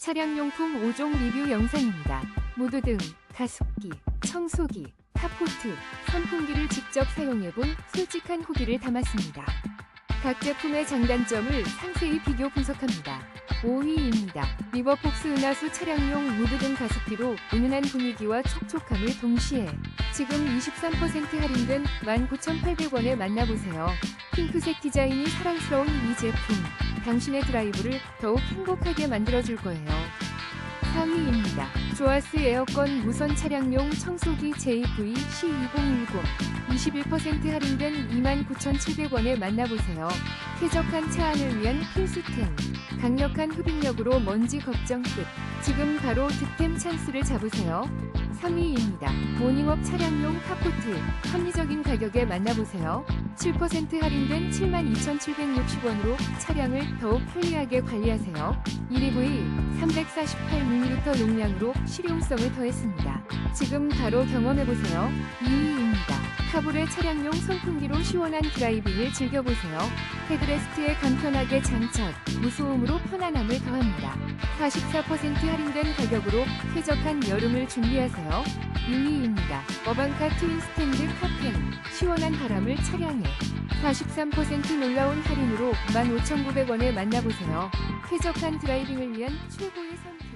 차량용품 5종 리뷰 영상입니다. 무드등, 가습기, 청소기, 탑포트, 선풍기를 직접 사용해본 솔직한 후기를 담았습니다. 각 제품의 장단점을 상세히 비교 분석합니다. 5위입니다. 리버폭스 은하수 차량용 무드등 가습기로 은은한 분위기와 촉촉함을 동시에 지금 23% 할인된 19,800원에 만나보세요. 핑크색 디자인이 사랑스러운 이 제품. 당신의 드라이브를 더욱 행복하게 만들어줄 거예요. 4위입니다. 조아스 에어컨 무선 차량용 청소기 JV C2010 21% 할인된 29,700원에 만나보세요. 쾌적한 차 안을 위한 필수템. 강력한 흡입력으로 먼지 걱정 끝. 지금 바로 득템 찬스를 잡으세요. 3위입니다. 모닝업 차량용 카포트 합리적인 가격에 만나보세요. 7% 할인된 72,760원으로 차량을 더욱 편리하게 관리하세요. 1EV 348ml 용량으로 실용성을 더했습니다. 지금 바로 경험해보세요. 2위입니다. 카브레 차량용 선풍기로 시원한 드라이빙을 즐겨보세요. 헤드레스트에 간편하게 장착, 무소음으로 편안함을 더합니다. 44% 할인된 가격으로 쾌적한 여름을 준비하세요. 1위입니다. 어반카 트윈 스탠드 카펜, 시원한 바람을 차량에 43% 놀라운 할인으로 15,900원에 만나보세요. 쾌적한 드라이빙을 위한 최고의 선택.